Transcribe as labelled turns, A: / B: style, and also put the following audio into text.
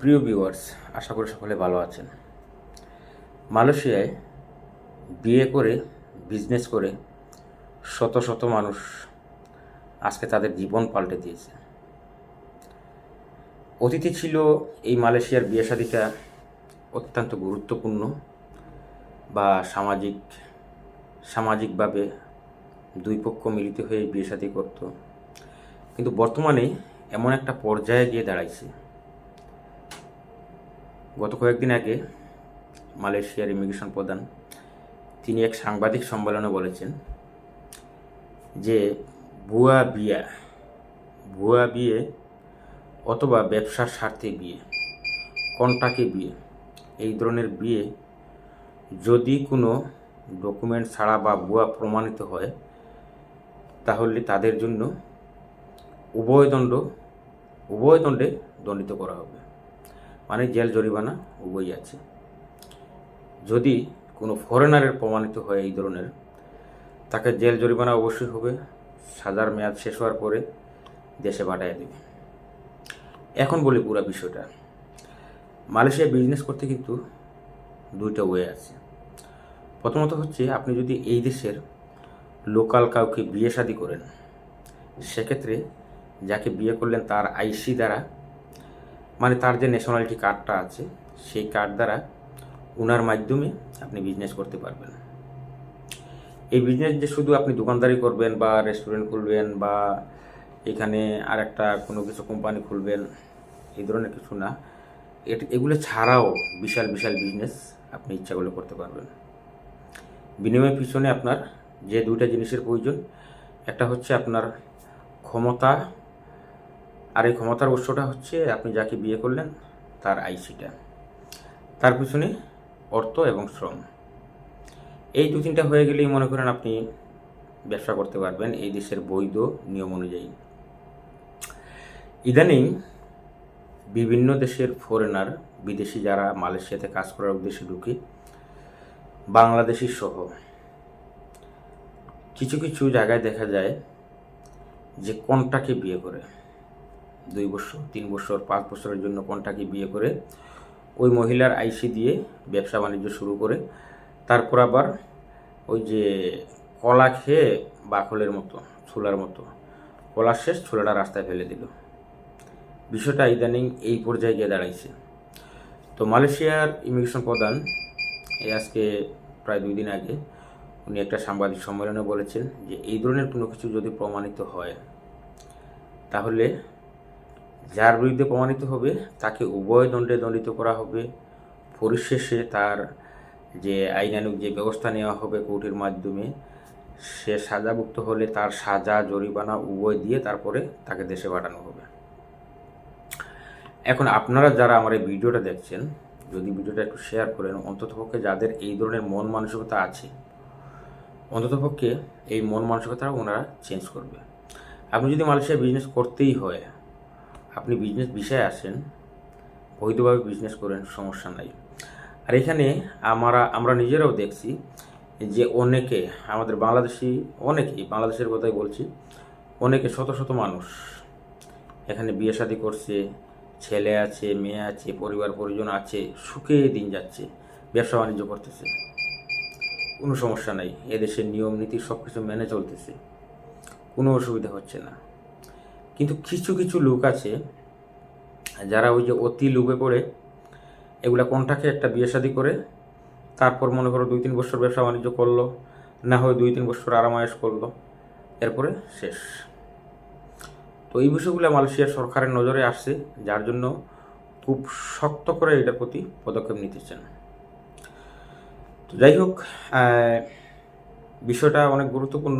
A: প্রিয় ভিউয়ার্স, আশা করি সকলে ভালো আছেন। মালয়েশিয়ায় বিয়ে করে বিজনেস করে শত শত মানুষ আজকে তাদের জীবন পাল্টে দিয়েছে। অতীতে ছিল এই মালয়েশিয়ার বিয়ে শাদিটা অত্যন্ত গুরুত্বপূর্ণ বা সামাজিক, সামাজিকভাবে দুই পক্ষ মিলিত হয়ে বিয়ে শাদি করত। কিন্তু বর্তমানে এমন একটা পর্যায়ে গিয়ে দাঁড়াইছে। গত কয়েকদিন আগে মালয়েশিয়ার ইমিগ্রেশন প্রধান তিনি এক সাংবাদিক সম্মেলনে বলেছেন যে ভুয়া বিয়া, ভুয়া বিয়ে অথবা ব্যবসার স্বার্থে বিয়ে, কন্টাকে বিয়ে, এই ধরনের বিয়ে যদি কোনো ডকুমেন্ট ছাড়া বা ভুয়া প্রমাণিত হয়, তাহলে তাদের জন্য উভয় দণ্ড, উভয় দণ্ডে দণ্ডিত করা হবে। মানে জেল জরিমানা উভয়ই আছে। যদি কোনো ফরেনারের প্রমাণিত হয় এই ধরনের, তাকে জেল জরিমানা অবশ্যই হবে, সাজার মেয়াদ শেষ হওয়ার পরে দেশে পাঠিয়ে দেবে। এখন বলি পুরো বিষয়টা। মালয়েশিয়া বিজনেস করতে কিন্তু দুইটা ওয়ে আছে। প্রথমত হচ্ছে, আপনি যদি এই দেশের লোকাল কাউকে বিয়ে শাদি করেন, সেক্ষেত্রে যাকে বিয়ে করলেন তার আইসি দ্বারা মানে তার যে ন্যাশনালিটি কার্ডটা আছে, সেই কার্ড দ্বারা ওনার মাধ্যমে আপনি বিজনেস করতে পারবেন। এই বিজনেস যে শুধু আপনি দোকানদারি করবেন বা রেস্টুরেন্ট খুলবেন বা এখানে আর একটা কোনো কিছু কোম্পানি খুলবেন, এই ধরনের কিছু না এগুলো ছাড়াও বিশাল বিশাল বিজনেস আপনি ইচ্ছা করলে করতে পারবেন। বিনিময়ের পিছনে আপনার যে দুইটা জিনিসের প্রয়োজন, একটা হচ্ছে আপনার ক্ষমতা আর এই ক্ষমতার উৎসটা হচ্ছে আপনি যাকে বিয়ে করলেন, তার আইসিটা। তার পিছনে অর্থ এবং শ্রম। এই দু তিনটা হয়ে গেলেই মনে করেন আপনি ব্যবসা করতে পারবেন এই দেশের বৈধ নিয়ম অনুযায়ী। ইদানিং বিভিন্ন দেশের ফরেনার বিদেশি যারা মালয়েশিয়াতে কাজ করার উদ্দেশ্যে ঢুকে, বাংলাদেশি সহ, কিছু কিছু জায়গায় দেখা যায় যে কোনটাকে বিয়ে করে। দুই বছর, তিন বছর, পাঁচ বছরের জন্য কোনটাকে বিয়ে করে ওই মহিলার আইসি দিয়ে ব্যবসা বাণিজ্য শুরু করে। তারপর আবার ওই যে কলা খেয়ে বাকলের মতো ছোলার মতো। কলা শেষ ছোলাটা রাস্তায় ফেলে দিল। বিষয়টা ইদানিং এই পর্যায়ে গিয়ে দাঁড়াইছে। তো মালয়েশিয়ার ইমিগ্রেশন প্রধান এই আজকে প্রায় দুই দিন আগে উনি একটা সাংবাদিক সম্মেলনে বলেছেন যে, এই ধরনের কোনো কিছু যদি প্রমাণিত হয়, তাহলে যার বিরুদ্ধে প্রমাণিত হবে, তাকে উভয় দণ্ডে দণ্ডিত করা হবে। পরিশেষে তার যে আইনানুগ যে ব্যবস্থা নেওয়া হবে কোর্টের মাধ্যমে, সে সাজাভুক্ত হলে তার সাজা, জরিমানা উভয় দিয়ে তারপরে তাকে দেশে পাঠানো হবে। এখন আপনারা যারা আমার এই ভিডিওটা দেখছেন, যদি ভিডিওটা একটু শেয়ার করেন, অন্ততপক্ষে যাদের এই ধরনের মন মানসিকতা আছে, অন্ততপক্ষে এই মন মানসিকতা ওনারা চেঞ্জ করবে। আপনি যদি মালয়েশিয়ায় বিজনেস করতেই হয় আপনি বিজনেস বিষয়ে আসেন, বৈধভাবে বিজনেস করেন, সমস্যা নাই। আর এখানে আমরা আমরা নিজেরাও দেখছি যে অনেকে, আমাদের বাংলাদেশি অনেকেই বাংলাদেশের কথাই বলছি, অনেকে শত শত মানুষ এখানে বিয়ে শাদি করছে, ছেলে আছে, মেয়ে আছে, পরিবার, পরিজন আছে, সুখে দিন যাচ্ছে, ব্যবসা বাণিজ্য করতেছে। কোনো সমস্যা নাই, এদেশের নিয়ম নীতি সব কিছু মেনে চলতেছে। কোনো অসুবিধা হচ্ছে না। কিন্তু কিছু কিছু লোক আছে, যারা ওই যে অতি লোভে পড়ে, এগুলা কোনটাকে একটা বিয়ে শাদি করে, তারপর মনে করো দুই তিন বছর ব্যবসা বাণিজ্য করল, না হয় দুই তিন বছর আরামায়েশ করল, এরপরে শেষ। তো এই বিষয়গুলো মালয়েশিয়ার সরকারের নজরে আসছে, যার জন্য খুব শক্ত করে এটার প্রতি পদক্ষেপ নিতেছেন। তো যাই হোক বিষয়টা অনেক গুরুত্বপূর্ণ।